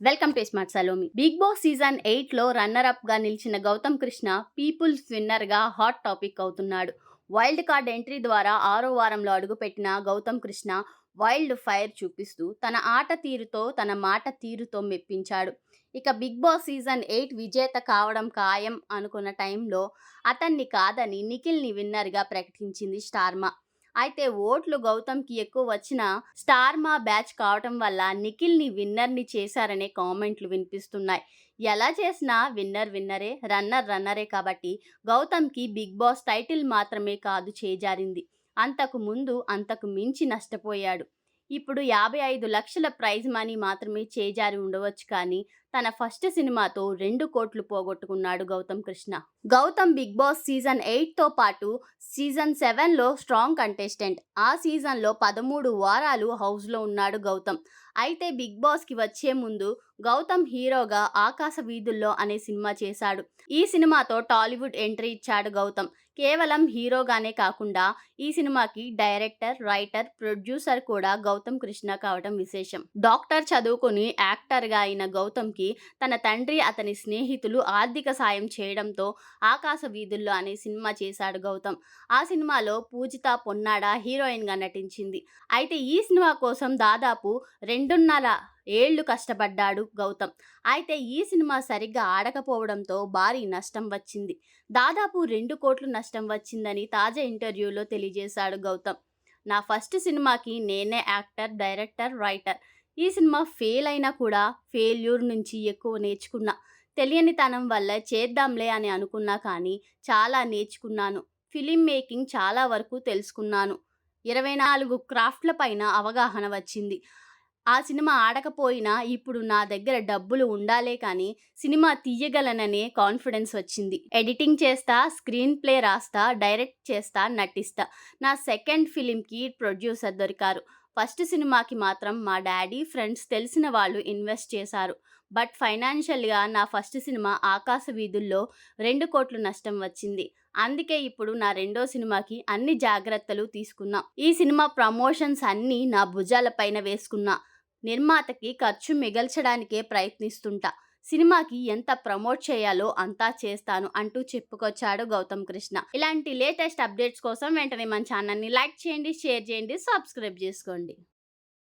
Welcome to smart Salomi. Bigg Boss season ఎయిట్లో runner అప్గా నిలిచిన గౌతమ్ కృష్ణ పీపుల్స్ విన్నర్గా హాట్ టాపిక్ అవుతున్నాడు. వైల్డ్ కార్డ్ ఎంట్రీ ద్వారా ఆరో వారంలో అడుగుపెట్టిన గౌతమ్ కృష్ణ వైల్డ్ ఫైర్ చూపిస్తూ తన ఆట తీరుతో తన మాట తీరుతో మెప్పించాడు. ఇక బిగ్ బాస్ సీజన్ ఎయిట్ విజేత కావడం ఖాయం అనుకున్న టైంలో అతన్ని కాదని నిఖిల్ని విన్నర్గా ప్రకటించింది స్టార్మా. అయితే ఓట్లు గౌతమ్కి ఎక్కువ వచ్చిన స్టార్ మా బ్యాచ్ కావటం వల్ల నిఖిల్ని విన్నర్ని చేశారనే కామెంట్లు వినిపిస్తున్నాయి. ఎలా చేసినా విన్నర్ విన్నరే రన్నర్ రన్నరే కాబట్టి గౌతమ్కి బిగ్ బాస్ టైటిల్ మాత్రమే కాదు చేజారింది. అంతకు ముందు అంతకు మించి నష్టపోయాడు. ఇప్పుడు యాభై ఐదు లక్షల ప్రైజ్ మనీ మాత్రమే చేజారి ఉండవచ్చు కానీ తన ఫస్ట్ సినిమాతో రెండు కోట్లు పోగొట్టుకున్నాడు Gautam Krishna. Gautam Bigg Boss season ఎయిట్తో పాటు సీజన్ సెవెన్లో స్ట్రాంగ్ కంటెస్టెంట్. ఆ సీజన్లో పదమూడు వారాలు హౌస్లో ఉన్నాడు గౌతమ్. అయితే బిగ్ బాస్కి వచ్చే ముందు గౌతమ్ హీరోగా ఆకాశ వీధుల్లో అనే సినిమా చేశాడు. ఈ సినిమాతో టాలీవుడ్ ఎంట్రీ ఇచ్చాడు గౌతమ్. కేవలం హీరోగానే కాకుండా ఈ సినిమాకి డైరెక్టర్ రైటర్ ప్రొడ్యూసర్ కూడా గౌతమ్ కృష్ణ కావడం విశేషం. డాక్టర్ చదువుకుని యాక్టర్గా అయిన గౌతమ్కి తన తండ్రి అతని స్నేహితులు ఆర్థిక సాయం చేయడంతో ఆకాశ వీధుల్లో అనే సినిమా చేశాడు గౌతమ్. ఆ సినిమాలో పూజిత పొన్నాడ హీరోయిన్గా నటించింది. అయితే ఈ సినిమా కోసం దాదాపు రెండున్నర ఏళ్ళు కష్టపడ్డాడు గౌతమ్. అయితే ఈ సినిమా సరిగ్గా ఆడకపోవడంతో భారీ నష్టం వచ్చింది. దాదాపు రెండు కోట్లు నష్టం వచ్చిందని తాజా ఇంటర్వ్యూలో తెలియజేశాడు గౌతమ్. నా ఫస్ట్ సినిమాకి నేనే యాక్టర్ డైరెక్టర్ రైటర్. ఈ సినిమా ఫెయిల్ అయినా కూడా ఫెయిల్యూర్ నుంచి ఎక్కువ నేర్చుకున్నా. తెలియనితనం వల్ల చేద్దాంలే అని అనుకున్నా కానీ చాలా నేర్చుకున్నాను. ఫిలిం మేకింగ్ చాలా వరకు తెలుసుకున్నాను. ఇరవై నాలుగు క్రాఫ్ట్ల పైన అవగాహన వచ్చింది. ఆ సినిమా ఆడకపోయినా ఇప్పుడు నా దగ్గర డబ్బులు ఉండాలే కానీ సినిమా తీయగలననే కాన్ఫిడెన్స్ వచ్చింది. ఎడిటింగ్ చేస్తా స్క్రీన్ ప్లే రాస్తా డైరెక్ట్ చేస్తా నటిస్తా. నా సెకండ్ ఫిలింకి ప్రొడ్యూసర్ దొరికారు. ఫస్ట్ సినిమాకి మాత్రం మా డాడీ ఫ్రెండ్స్ తెలిసిన వాళ్ళు ఇన్వెస్ట్ చేశారు. బట్ ఫైనాన్షియల్గా నా ఫస్ట్ సినిమా ఆకాశ వీధుల్లో రెండు కోట్లు నష్టం వచ్చింది. అందుకే ఇప్పుడు నా రెండో సినిమాకి అన్ని జాగ్రత్తలు తీసుకున్నా. ఈ సినిమా ప్రమోషన్స్ అన్నీ నా భుజాలపైన వేసుకున్నా. నిర్మాతకి ఖర్చు మిగల్చడానికే ప్రయత్నిస్తుంటా. సినిమాకి ఎంత ప్రమోట్ చేయాలో అంతా చేస్తాను అంటూ చెప్పుకొచ్చాడు గౌతమ్ కృష్ణ. ఇలాంటి లేటెస్ట్ అప్డేట్స్ కోసం వెంటనే మన ఛానల్ని లైక్ చేయండి షేర్ చేయండి సబ్స్క్రైబ్ చేసుకోండి.